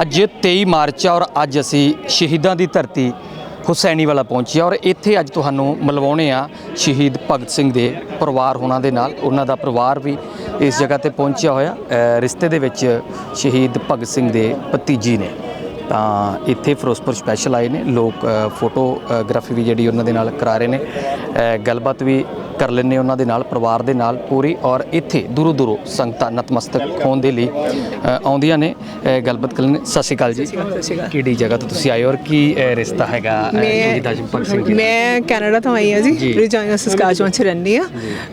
ਅੱਜ 23 ਮਾਰਚ ਆ ਔਰ ਅੱਜ ਅਸੀਂ ਸ਼ਹੀਦਾਂ ਦੀ ਧਰਤੀ ਹੁਸੈਨੀ ਵਾਲਾ ਪਹੁੰਚੇ ਹਾਂ ਔਰ ਇੱਥੇ ਅੱਜ ਤੁਹਾਨੂੰ ਮਿਲਵਾਉਣੇ ਆ ਸ਼ਹੀਦ ਭਗਤ ਸਿੰਘ ਦੇ ਪਰਿਵਾਰ ਹੋਣਾ ਦੇ ਨਾਲ। ਉਹਨਾਂ ਦਾ ਪਰਿਵਾਰ ਵੀ ਇਸ ਜਗ੍ਹਾ ਤੇ ਪਹੁੰਚਿਆ ਹੋਇਆ। ਰਿਸ਼ਤੇ ਦੇ ਵਿੱਚ ਸ਼ਹੀਦ ਭਗਤ ਸਿੰਘ ਦੇ ਭਤੀਜੀ ਨੇ। ਤਾਂ ਇੱਥੇ ਫਿਰੋਜ਼ਪੁਰ ਸਪੈਸ਼ਲ ਆਏ ਨੇ। ਲੋਕ ਫੋਟੋਗ੍ਰਾਫੀ ਵੀ ਜਿਹੜੀ ਉਹਨਾਂ ਦੇ ਨਾਲ ਕਰਾ ਰਹੇ ਨੇ। ਗੱਲਬਾਤ ਵੀ ਕਰ ਲੈਣੇ ਉਹਨਾਂ ਦੇ ਨਾਲ ਪਰਿਵਾਰ ਦੇ ਨਾਲ ਪੂਰੀ ਔਰ ਇੱਥੇ ਦੂਰੋਂ ਦੂਰੋਂ ਸੰਗਤਾਂ ਨਤਮਸਤਕ ਹੋਣ ਦੇ ਲਈ ਆਉਂਦੀਆਂ ਨੇ। ਗੱਲਬਾਤ ਕਰ ਲੈਣੇ ਸਤਿ ਸ਼੍ਰੀ ਅਕਾਲ ਜੀ। ਕਿਹੜੀ ਜਗ੍ਹਾ ਤੋਂ ਤੁਸੀਂ ਆਏ ਹੋ ਔਰ ਕੀ ਰਿਸ਼ਤਾ ਹੈਗਾ ਭਗਤ ਸਿੰਘ ਜੀ? ਮੈਂ ਕੈਨੇਡਾ ਤੋਂ ਆਈ ਹਾਂ ਜੀ। ਰਿਜਾਈਨਾ ਸਸਕਾਚੁਆਨ ਚ ਰਹਿੰਦੀ ਆ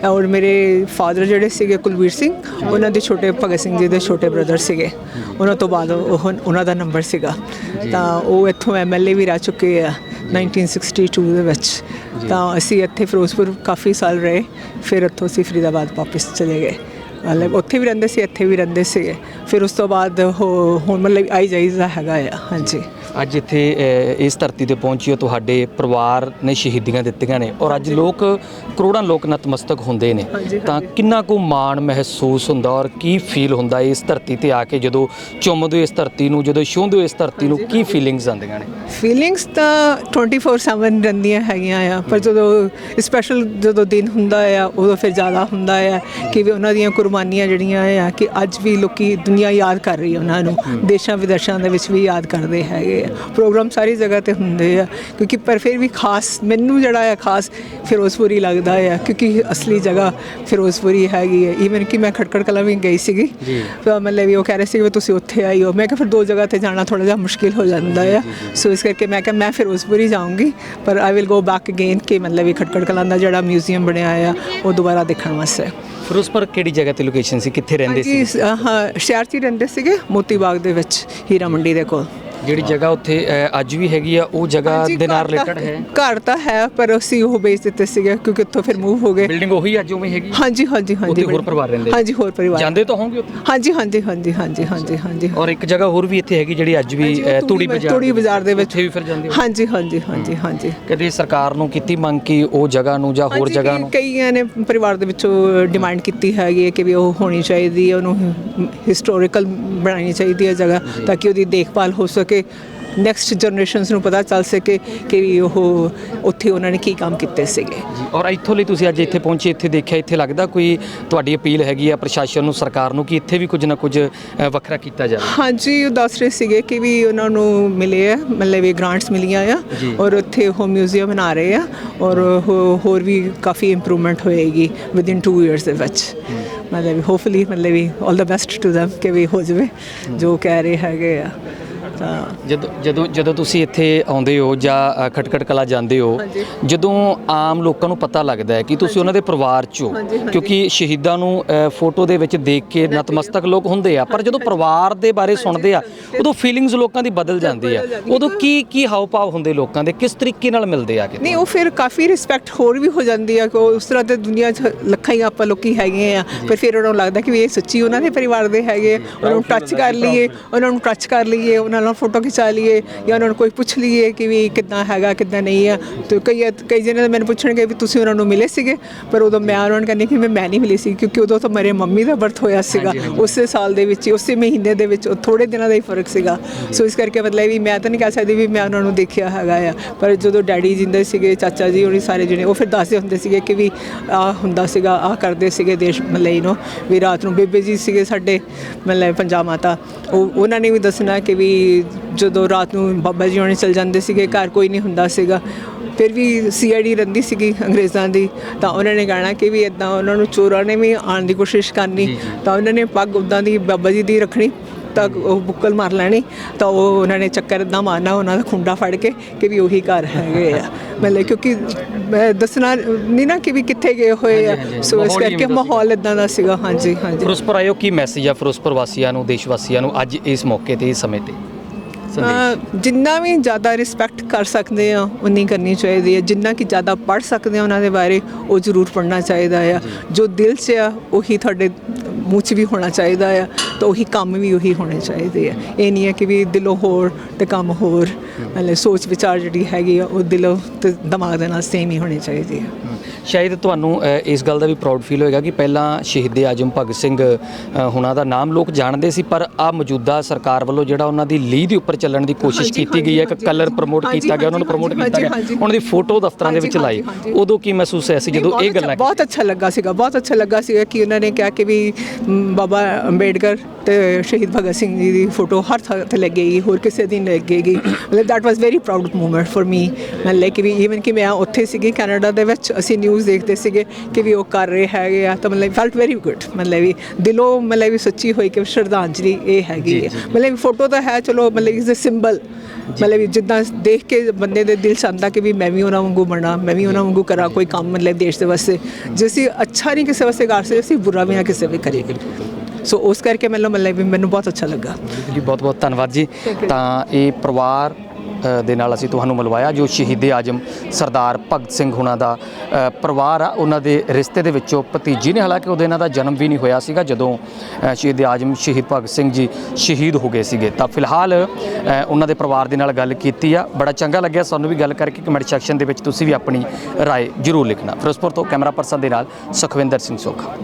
ਔਰ ਮੇਰੇ ਫਾਦਰ ਜਿਹੜੇ ਸੀਗੇ ਕੁਲਵੀਰ ਸਿੰਘ ਉਹਨਾਂ ਦੇ ਛੋਟੇ ਭਗਤ ਸਿੰਘ ਜੀ ਦੇ ਛੋਟੇ ਬ੍ਰਦਰ ਸੀਗੇ। ਉਹਨਾਂ ਤੋਂ ਬਾਅਦ ਉਹ ਉਹਨਾਂ ਦਾ ਨੰਬਰ ਸੀਗਾ। ਤਾਂ ਉਹ ਇੱਥੋਂ ਐਮਐਲਏ ਵੀ ਰਹਿ ਚੁੱਕੇ ਆ 1962 ਦੇ ਵਿੱਚ। ਤਾਂ ਅਸੀਂ ਇੱਥੇ ਫਿਰੋਜ਼ਪੁਰ ਕਾਫੀ ਸਾਲ ਰਹੇ ਫਿਰ ਇੱਥੋਂ ਅਸੀਂ ਫਰੀਦਾਬਾਦ ਵਾਪਸ ਚਲੇ ਗਏ। ਮਤਲਬ ਉੱਥੇ ਵੀ ਰਹਿੰਦੇ ਸੀ ਇੱਥੇ ਵੀ ਰਹਿੰਦੇ ਸੀਗੇ। ਫਿਰ ਉਸ ਤੋਂ ਬਾਅਦ ਉਹ ਹੁਣ ਮਤਲਬ ਆਈ ਜਾਈਦਾ ਹੈਗਾ ਆ ਹਾਂਜੀ। ਅੱਜ ਇੱਥੇ ਅ, ਇਸ ਧਰਤੀ ਤੇ ਪਹੁੰਚੀ ਹੋ ਤੁਹਾਡੇ ਪਰਿਵਾਰ ਨੇ ਸ਼ਹੀਦੀਆਂ ਦਿੱਤੀਆਂ ਨੇ ਔਰ ਅੱਜ ਲੋਕ ਕਰੋੜਾਂ ਲੋਕ ਨਤਮਸਤਕ ਹੁੰਦੇ ਨੇ। ਹਾਂਜੀ, ਤਾਂ ਕਿੰਨਾ ਕੁ ਮਾਣ ਮਹਿਸੂਸ ਹੁੰਦਾ ਔਰ ਕੀ ਫੀਲ ਹੁੰਦਾ ਇਸ ਧਰਤੀ ਤੇ ਆ ਕੇ ਜਦੋਂ ਚੁੰਮਦੇ ਹੋ ਇਸ ਧਰਤੀ ਨੂੰ ਜਦੋਂ ਛੂਹਦੇ ਹੋ ਇਸ ਧਰਤੀ ਨੂੰ ਕੀ ਫੀਲਿੰਗਸ ਆਉਂਦੀਆਂ ਨੇ? ਫੀਲਿੰਗਸ ਤਾਂ 24/7 ਰਹਿੰਦੀਆਂ ਹੈਗੀਆਂ ਆ ਪਰ ਜਦੋਂ ਸਪੈਸ਼ਲ ਜਦੋਂ ਦਿਨ ਹੁੰਦਾ ਆ ਉਦੋਂ ਫਿਰ ਜ਼ਿਆਦਾ ਹੁੰਦਾ ਆ ਕਿ ਵੀ ਉਹਨਾਂ ਦੀਆਂ ਕੁਰਬਾਨੀਆਂ ਜਿਹੜੀਆਂ ਆ ਕਿ ਅੱਜ ਵੀ ਲੋਕੀ ਦੁਨੀਆ ਯਾਦ ਕਰ ਰਹੀ ਹੈ ਉਹਨਾਂ ਨੂੰ ਦੇਸ਼ਾਂ ਵਿਦੇਸ਼ਾਂ ਦੇ ਵਿੱਚ ਵੀ ਯਾਦ ਕਰਦੇ ਹੈਗੇ ਆ। ਪ੍ਰੋਗਰਾਮ ਸਾਰੀ ਜਗ੍ਹਾ ਤੇ ਹੁੰਦੇ ਆ ਕਿਉਂਕਿ ਪਰ ਫਿਰ ਵੀ ਖਾਸ ਮੈਨੂੰ ਜਿਹੜਾ ਆ ਖਾਸ ਫਿਰੋਜ਼ਪੁਰੀ ਲੱਗਦਾ ਆ ਕਿਉਂਕਿ ਅਸਲੀ ਜਗ੍ਹਾ ਫਿਰੋਜ਼ਪੁਰੀ ਹੈਗੀ ਹੈ ਈਵਨ ਕਿ ਮੈਂ ਖਟਕੜ ਕਲਾਂ ਵੀ ਗਈ ਸੀਗੀ। ਤਾਂ ਮਤਲਬ ਵੀ ਉਹ ਕਹਿ ਰਹੇ ਸੀ ਵੀ ਤੁਸੀਂ ਉੱਥੇ ਆਈ ਹੋ ਮੈਂ ਕਿਹਾ ਫਿਰ ਦੋ ਜਗ੍ਹਾ ਤੇ ਜਾਣਾ ਥੋੜਾ ਜਿਹਾ ਮੁਸ਼ਕਿਲ ਹੋ ਜਾਂਦਾ ਆ। ਸੋ ਇਸ ਕਰਕੇ ਮੈਂ ਕਿਹਾ ਮੈਂ ਫਿਰੋਜ਼ਪੁਰ ਹੀ ਜਾਊਂਗੀ ਪਰ I will go back again ਕਿ ਮਤਲਬ ਵੀ ਖਟਕੜ ਕਲਾਂ ਦਾ ਜਿਹੜਾ ਮਿਊਜ਼ੀਅਮ ਬਣਿਆ ਆ ਉਹ ਦੁਬਾਰਾ ਦੇਖਣ ਵਾਸਤੇ। ਫਿਰੋਜ਼ਪੁਰ ਕਿਹੜੀ ਜਗ੍ਹਾ ਤੇ ਲੋਕੇਸ਼ਨ ਸੀ ਕਿੱਥੇ ਰਹਿੰਦੇ ਸੀ? ਜੀ ਹਾਂ ਸ਼ਹਿਰ 'ਚ ਹੀ ਰਹਿੰਦੇ ਸੀਗੇ ਮੋਤੀ ਬਾਗ ਦੇ ਵਿੱਚ ਹੀਰਾ ਮੰਡੀ ਦੇ ਕੋਲ। ਜਿਹੜੀ ਜਗ੍ਹਾ ਉੱਥੇ ਅ, ਅੱਜ ਵੀ ਹੈਗੀ ਆ ਉਹ ਜਗ੍ਹਾ ਹਾਂਜੀ, ਦੇ ਨਾਲ ਘਰ ਤਾਂ- ਰਿਲੇਟਡ ਹੈ। ਘਰ ਤਾਂ ਹੈ ਪਰ ਅਸੀਂ ਉਹ ਵੇਚ ਦਿੱਤੇ ਸੀਗੇ ਕਿਉਂਕਿ ਉੱਥੋਂ ਫਿਰ ਮੂਵ ਹੋ ਗਏ। ਬਿਲਡਿੰਗ ਉਹੀ ਅੱਜ ਉਵੇਂ ਹੈਗੀ ਹਾਂਜੀ ਹਾਂਜੀ ਹਾਂਜੀ ਉੱਥੇ ਹੋਰ ਪਰਿਵਾਰ ਰਹਿੰਦੇ? ਹਾਂਜੀ ਹੋਰ ਪਰਿਵਾਰ। ਜਾਂਦੇ ਤਾਂ ਹੋਵੋਗੇ ਉੱਥੇ? ਹਾਂਜੀ ਹਾਂਜੀ ਹਾਂਜੀ ਹਾਂਜੀ ਹਾਂਜੀ ਹਾਂਜੀ। ਔਰ ਇੱਕ ਜਗ੍ਹਾ ਹੋਰ ਵੀ ਇੱਥੇ ਹੈਗੀ ਜਿਹੜੀ ਅੱਜ ਵੀ ਹਾਂਜੀ, ਉਹ ਅ, ਤੂੜੀ ਬਾਜ਼ਾਰ ਤੂੜੀ ਬਾਜ਼ਾਰ ਦੇ ਵਿੱਚ। ਉੱਥੇ ਵੀ ਫਿਰ ਜਾਂਦੇ ਹੋ? ਹਾਂਜੀ ਹਾਂਜੀ ਹਾਂਜੀ ਹਾਂਜੀ। ਕਦੇ ਸਰਕਾਰ ਨੂੰ ਕੀਤੀ ਮੰਗ ਕਿ ਉਹ ਜਗ੍ਹਾ ਨੂੰ ਜਾਂ ਹੋਰ ਹਾਂਜੀ, ਜਗ੍ਹਾ ਨੂੰ? ਕਈਆਂ ਨੇ ਪਰਿਵਾਰ ਦੇ ਵਿੱਚੋਂ ਡਿਮਾਂਡ ਕੀਤੀ ਹੈਗੀ ਹੈ ਕਿ ਵੀ ਉਹ ਹੋਣੀ ਚਾਹੀਦੀ ਹੈ ਉਹਨੂੰ ਹਿਸਟੋਰੀਕਲ ਬਣਾਉਣੀ ਚਾਹੀਦੀ ਹੈ ਜਗ੍ਹਾ ਤਾਂ ਕਿ ਉਹਦੀ ਦੇਖਭਾਲ ਹੋ ਸਕੇ। ਨੈਕਸਟ ਜਨਰੇਸ਼ਨਸ ਨੂੰ ਪਤਾ ਚੱਲ ਸਕੇ ਕਿ ਉਹ ਉੱਥੇ ਉਹਨਾਂ ਨੇ ਕੀ ਕੰਮ ਕੀਤੇ ਸੀਗੇ। ਜੀ ਔਰ ਇੱਥੋਂ ਲਈ ਤੁਸੀਂ ਅੱਜ ਇੱਥੇ ਪਹੁੰਚੇ ਇੱਥੇ ਦੇਖਿਆ ਇੱਥੇ ਲੱਗਦਾ ਕੋਈ ਤੁਹਾਡੀ ਅਪੀਲ ਹੈਗੀ ਆ ਪ੍ਰਸ਼ਾਸਨ ਨੂੰ ਸਰਕਾਰ ਨੂੰ ਕਿ ਇੱਥੇ ਵੀ ਕੁਝ ਨਾ ਕੁਝ ਵੱਖਰਾ ਕੀਤਾ ਜਾਵੇ? ਹਾਂਜੀ ਉਹ ਦੱਸ ਰਹੇ ਸੀਗੇ ਕਿ ਵੀ ਉਹਨਾਂ ਨੂੰ ਮਿਲੇ ਆ ਮਤਲਬ ਵੀ ਗ੍ਰਾਂਟਸ ਮਿਲੀਆਂ ਆ। ਔਰ ਉੱਥੇ ਉਹ ਮਿਊਜ਼ੀਅਮ ਬਣਾ ਰਹੇ ਆ ਔਰ ਹੋਰ ਵੀ ਕਾਫੀ ਇੰਪਰੂਵਮੈਂਟ ਹੋਏਗੀ ਵਿਦਿਨ 2 ਇਅਰਸ ਦੇ ਵਿੱਚ। ਮਤਲਬ ਹੋਪਫੁਲੀ ਮਤਲਬ we 올 the best to them ਕਿ ਵੀ ਹੋ ਜਾਵੇ ਜੋ ਕਹਿ ਰਹੇ ਹੈਗੇ ਆ। ਤਾਂ ਜਦੋਂ ਜਦੋਂ ਜਦੋਂ ਤੁਸੀਂ ਇੱਥੇ ਆਉਂਦੇ ਹੋ ਜਾਂ ਅ, ਖਟਕੜ ਕਲਾ ਜਾਂਦੇ ਹੋ ਹਾਂਜੀ। ਜਦੋਂ ਆਮ ਲੋਕਾਂ ਨੂੰ ਪਤਾ ਲੱਗਦਾ ਹੈ ਕਿ ਤੁਸੀਂ ਉਹਨਾਂ ਦੇ ਪਰਿਵਾਰ ਚੋਂ ਹਾਂਜੀ, ਹਾਂਜੀ। ਕਿਉਂਕਿ ਸ਼ਹੀਦਾਂ ਨੂੰ ਅ, ਫੋਟੋ ਦੇ ਵਿੱਚ ਦੇਖ ਕੇ ਨਤਮਸਤਕ ਲੋਕ ਹੁੰਦੇ ਆ ਪਰ ਜਦੋਂ ਪਰਿਵਾਰ ਦੇ ਬਾਰੇ ਸੁਣਦੇ ਆ ਉਦੋਂ ਫੀਲਿੰਗਸ ਲੋਕਾਂ ਦੀ ਬਦਲ ਜਾਂਦੀ ਆ। ਉਦੋਂ ਕੀ ਕੀ ਹਾਵ ਭਾਵ ਹੁੰਦੇ ਲੋਕਾਂ ਦੇ? ਕਿਸ ਤਰੀਕੇ ਨਾਲ ਮਿਲਦੇ ਆ ਕੇ ਨਹੀਂ ਉਹ ਫਿਰ ਕਾਫੀ ਰਿਸਪੈਕਟ ਹੋਰ ਵੀ ਹੋ ਜਾਂਦੀ ਆ ਕਿ ਉਹ ਉਸ ਤਰ੍ਹਾਂ ਤੇ ਦੁਨੀਆ 'ਚ ਲੱਖਾਂ ਹੀ ਆਪਾਂ ਲੋਕੀ ਹੈਗੇ ਆ। ਪਰ ਫਿਰ ਉਹਨਾਂ ਨੂੰ ਲੱਗਦਾ ਕਿ ਵੀ ਇਹ ਸੱਚੀ ਉਹਨਾਂ ਦੇ ਪਰਿਵਾਰ ਦੇ ਹੈਗੇ ਆ। ਉਹਨਾਂ ਨੂੰ ਟੱਚ ਕਰ ਲਈਏ ਉਹਨਾਂ ਨੂੰ ਟੱਚ ਕਰ ਲਈਏ ਉਹਨਾਂ ਨਾਲ ਫੋਟੋ ਖਿਚਾ ਲਈਏ ਜਾਂ ਉਹਨਾਂ ਨੂੰ ਕੋਈ ਪੁੱਛ ਲਈਏ ਕਿ ਵੀ ਕਿੱਦਾਂ ਹੈਗਾ ਕਿੱਦਾਂ ਨਹੀਂ ਆ। ਤੇ ਕਈ ਕਈ ਜਣੇ ਮੈਨੂੰ ਪੁੱਛਣਗੇ ਵੀ ਤੁਸੀਂ ਉਹਨਾਂ ਨੂੰ ਮਿਲੇ ਸੀਗੇ ਪਰ ਉਦੋਂ ਮੈਂ ਉਹਨਾਂ ਨੂੰ ਕਹਿੰਦੀ ਕਿ ਮੈਂ ਨਹੀਂ ਮਿਲੀ ਸੀ ਕਿਉਂਕਿ ਉਦੋਂ ਤਾਂ ਮੇਰੇ ਮੰਮੀ ਦਾ ਬਰਥ ਹੋਇਆ ਸੀਗਾ। ਉਸੇ ਸਾਲ ਦੇ ਵਿੱਚ ਉਸੇ ਮਹੀਨੇ ਦੇ ਵਿੱਚ ਉਹ ਥੋੜੇ ਦਿਨਾਂ ਦਾ ਹੀ ਫ਼ਰਕ ਸੀਗਾ। ਸੋ ਇਸ ਕਰਕੇ ਮਤਲਬ ਵੀ ਮੈਂ ਤਾਂ ਨਹੀਂ ਕਹਿ ਸਕਦੀ ਵੀ ਮੈਂ ਉਹਨਾਂ ਨੂੰ ਦੇਖਿਆ ਹੈਗਾ ਆ। ਪਰ ਜਦੋਂ ਡੈਡੀ ਜਿੰਦੇ ਸੀਗੇ ਚਾਚਾ ਜੀ ਉਹਨੀ ਸਾਰੇ ਜਣੇ ਉਹ ਫਿਰ ਦੱਸਦੇ ਹੁੰਦੇ ਸੀਗੇ ਕਿ ਵੀ ਆ ਹੁੰਦਾ ਸੀਗਾ ਆ ਕਰਦੇ ਸੀਗੇ ਦੇਸ਼ you know ਵੀ ਰਾਤ ਨੂੰ ਬੇਬੇ ਜੀ ਸੀਗੇ ਸਾਡੇ ਮਤਲਬ ਪੰਜਾਬ ਮਾਤਾ। ਉਹ ਉਹਨਾਂ ਨੇ ਵੀ ਦੱਸਣਾ ਕਿ ਵੀ ਜਦੋਂ ਰਾਤ ਨੂੰ ਬਾਬਾ ਜੀ ਹੋਣੇ ਚਲ ਜਾਂਦੇ ਸੀਗੇ ਘਰ ਕੋਈ ਨਹੀਂ ਹੁੰਦਾ ਸੀਗਾ। ਫਿਰ ਵੀ ਸੀਆਈਡੀ ਰਹਿੰਦੀ ਸੀਗੀ ਅੰਗਰੇਜ਼ਾਂ ਦੀ। ਤਾਂ ਉਹਨਾਂ ਨੇ ਕਹਿਣਾ ਕਿ ਵੀ ਇਦਾਂ ਉਹਨਾਂ ਨੂੰ ਚੋਰਾਂ ਨੇ ਵੀ ਆਉਣ ਦੀ ਕੋਸ਼ਿਸ਼ ਕਰਨੀ। ਤਾਂ ਉਹਨਾਂ ਨੇ ਪੱਗ ਉਦਾਂ ਦੀ ਬਾਬਾ ਜੀ ਦੀ ਰੱਖਣੀ ਤਾਂ ਉਹ ਬੁੱਕਲ ਮਾਰ ਲੈਣੀ। ਤਾਂ ਉਹ ਉਹਨਾਂ ਨੇ ਚੱਕਰ ਇਦਾਂ ਮਾਰਨਾ ਉਹਨਾਂ ਦਾ ਖੁੰਡਾ ਫੜ ਕੇ ਕਿ ਵੀ ਉਹੀ ਘਰ ਹੈਗੇ ਆ। ਮਤਲਬ ਕਿਉਂਕਿ ਮੈਂ ਦੱਸਣਾ ਨਹੀਂ ਨਾ ਕਿ ਵੀ ਕਿੱਥੇ ਗਏ ਹੋਏ ਆ। ਸੋ ਇਸ ਕਰਕੇ ਮਾਹੌਲ ਇਦਾਂ ਦਾ ਸੀਗਾ। ਹਾਂਜੀ ਹਾਂਜੀ। ਫਿਰੋਜ਼ਪੁਰ ਆਇਓ ਕੀ ਮੈਸੇਜ ਆ ਫਿਰੋਜ਼ਪੁਰ ਵਾਸੀਆਂ ਨੂੰ ਦੇਸ਼ ਵਾਸੀਆਂ ਨੂੰ ਅੱਜ ਇਸ ਮੌਕੇ ਤੇ ਇਸ ਸਮੇਂ ਤੇ? ਜਿੰਨਾ ਵੀ ਜ਼ਿਆਦਾ ਰਿਸਪੈਕਟ ਕਰ ਸਕਦੇ ਆ ਉਨੀ ਕਰਨੀ ਚਾਹੀਦੀ ਹੈ। ਜਿੰਨਾ ਕਿ ਜ਼ਿਆਦਾ ਪੜ ਸਕਦੇ ਆ ਉਹਨਾਂ ਦੇ ਬਾਰੇ ਉਹ ਜ਼ਰੂਰ ਪੜਨਾ ਚਾਹੀਦਾ ਆ। ਜੋ ਦਿਲ 'ਚ ਆ ਉਹੀ ਤੁਹਾਡੇ ਮੂੰਹ 'ਚ ਵੀ ਹੋਣਾ ਚਾਹੀਦਾ ਆ। ਤਾਂ ਉਹੀ ਕੰਮ ਵੀ ਉਹੀ ਹੋਣੇ ਚਾਹੀਦੇ ਆ। ਇਹ ਨਹੀਂ ਹੈ ਕਿ ਵੀ ਦਿਲੋਂ ਹੋਰ ਤੇ ਕੰਮ ਹੋਰ। ਮਤਲਬ ਸੋਚ ਵਿਚਾਰ ਜਿਹੜੀ ਹੈਗੀ ਆ ਉਹ ਦਿਲੋਂ ਤੇ ਦਿਮਾਗ ਦੇ ਨਾਲ ਸੇਮ ਹੀ ਹੋਣੀ ਚਾਹੀਦੀ ਹੈ ਸ਼ਾਇਦ ਤੁਹਾਨੂੰ ਅ, ਇਸ ਗੱਲ ਦਾ ਵੀ ਪ੍ਰਾਊਡ ਫੀਲ ਹੋਏਗਾ ਕਿ ਪਹਿਲਾਂ ਸ਼ਹੀਦ ਆਜਮ ਭਗਤ ਸਿੰਘ ਅ, ਹੁਣਾਂ ਦਾ ਨਾਮ ਲੋਕ ਜਾਣਦੇ ਸੀ ਪਰ ਆ ਮੌਜੂਦਾ ਸਰਕਾਰ ਵੱਲੋਂ ਜਿਹੜਾ ਉਹਨਾਂ ਦੀ ਲੀਹ ਦੇ ਉੱਪਰ ਚੱਲਣ ਦੀ ਕੋਸ਼ਿਸ਼ ਹਾਂਜੀ, ਕੀਤੀ ਗਈ ਹੈ ਕਿ ਹਾਂਜੀ, ਕਲਰ ਪ੍ਰਮੋਟ ਹਾਂਜੀ, ਕੀਤਾ ਗਿਆ ਉਹਨਾਂ ਨੂੰ ਹਾਂਜੀ, ਪ੍ਰਮੋਟ ਕੀਤਾ ਗਿਆ। ਹਾਂਜੀ। ਉਹਨਾਂ ਦੀ ਫੋਟੋ ਦਫ਼ਤਰਾਂ ਦੇ ਵਿੱਚ ਹਾਂਜੀ, ਲਾਈ। ਹਾਂਜੀ। ਉਦੋਂ ਕੀ ਮਹਿਸੂਸ ਹੋਇਆ ਸੀ ਜਦੋਂ ਬਹੁਤ ਇਹ ਅੱਛਾ- ਗੱਲਾਂ ਬਹੁਤ ਅੱਛਾ ਲੱਗਾ ਸੀਗਾ ਬਹੁਤ ਅੱਛਾ ਲੱਗਾ ਸੀਗਾ ਕਿ ਉਹਨਾਂ ਨੇ ਕਿਹਾ ਕਿ ਵੀ ਮ, ਬਾਬਾ ਅੰਬੇਡਕਰ ਤੇ ਸ਼ਹੀਦ ਭਗਤ ਸਿੰਘ ਜੀ ਦੀ ਫੋਟੋ ਹਰ ਥਾਂ ਤੇ ਲੱਗੇਗੀ ਹੋਰ ਕਿਸੇ ਦਿਨ ਲੱਗੇਗੀ ਮਤਲਬ that was very proud moment for me ਮੈਂ ਲਾਈਕ ਕਿ ਵੀ ਈਵਨ ਕਿ ਮੈਂ ਉੱਥੇ ਸੀਗੀ ਕੈਨੇਡਾ ਦੇ ਵਿੱਚ ਅਸੀਂ ਨਿਊਜ਼ ਦੇਖਦੇ ਸੀਗੇ ਕਿ ਵੀ ਉਹ ਕਰ ਰਹੇ ਹੈਗੇ ਆ ਤਾਂ ਮਤਲਬ ਫੈਲਟ ਵੈਰੀ ਗੁੱਡ ਮਤਲਬ ਵੀ ਦਿਲੋਂ ਮਤਲਬ ਵੀ ਸੱਚੀ ਹੋਈ ਕਿ ਸ਼ਰਧਾਂਜਲੀ ਇਹ ਹੈਗੀ ਹੈ। ਮਤਲਬ ਫੋਟੋ ਤਾਂ ਹੈ ਚਲੋ ਮਤਲਬ ਇਜ਼ ਅ ਸਿੰਬਲ ਮਤਲਬ ਵੀ ਜਿੱਦਾਂ ਦੇਖ ਕੇ ਬੰਦੇ ਦੇ ਦਿਲ 'ਚ ਆਉਂਦਾ ਕਿ ਵੀ ਮੈਂ ਵੀ ਉਹਨਾਂ ਵਾਂਗੂ ਬਣਾ ਮੈਂ ਵੀ ਉਹਨਾਂ ਵਾਂਗੂ ਕਰਾਂ ਕੋਈ ਕੰਮ ਮਤਲਬ ਦੇਸ਼ ਦੇ ਵਾਸਤੇ। ਜੇ ਅਸੀਂ ਅੱਛਾ ਨਹੀਂ ਕਿਸੇ ਵਾਸਤੇ ਕਰ ਸਕਦੇ ਅਸੀਂ ਬੁਰਾ ਵੀ ਨਾ ਕਿਸੇ ਵੀ ਕਰੀਏ। ਸੋ ਉਸ ਕਰਕੇ ਮੈਨੂੰ ਮਤਲਬ ਵੀ ਮੈਨੂੰ ਬਹੁਤ ਅੱਛਾ ਲੱਗਾ ਜੀ ਬਹੁਤ ਬਹੁਤ ਧੰਨਵਾਦ ਜੀ ਤਾਂ ਇਹ ਪਰਿਵਾਰ ਅ, ਦੇ ਨਾਲ ਅਸੀਂ ਤੁਹਾਨੂੰ ਮਿਲਵਾਇਆ ਜੋ ਸ਼ਹੀਦ ਆਜਮ ਸਰਦਾਰ ਭਗਤ ਸਿੰਘ ਹੁਣਾਂ ਦਾ ਅ, ਪਰਿਵਾਰ ਆ ਉਹਨਾਂ ਦੇ ਰਿਸ਼ਤੇ ਦੇ ਵਿੱਚੋਂ ਭਤੀਜੀ ਨੇ ਹਾਲਾਂਕਿ ਉਹਦੇ ਇਹਨਾਂ ਦਾ ਜਨਮ ਵੀ ਨਹੀਂ ਹੋਇਆ ਸੀਗਾ ਜਦੋਂ ਅ, ਸ਼ਹੀਦ ਆਜਮ ਸ਼ਹੀਦ ਭਗਤ ਸਿੰਘ ਜੀ ਸ਼ਹੀਦ ਹੋ ਗਏ ਸੀਗੇ ਤਾਂ ਫਿਲਹਾਲ ਅ, ਉਹਨਾਂ ਦੇ ਪਰਿਵਾਰ ਦੇ ਨਾਲ ਗੱਲ ਕੀਤੀ ਆ ਬੜਾ ਚੰਗਾ ਲੱਗਿਆ ਸਾਨੂੰ ਵੀ ਗੱਲ ਕਰਕੇ ਕਮੈਂਟ ਸੈਕਸ਼ਨ ਦੇ ਵਿੱਚ ਤੁਸੀਂ ਵੀ ਆਪਣੀ رائے ਜ਼ਰੂਰ ਲਿਖਣਾ ਫਿਰੋਜ਼ਪੁਰ ਤੋਂ ਕੈਮਰਾ ਪਰਸਨ ਦੇ ਨਾਲ ਸੁਖਵਿੰਦਰ ਸਿੰਘ ਸੋਖਾ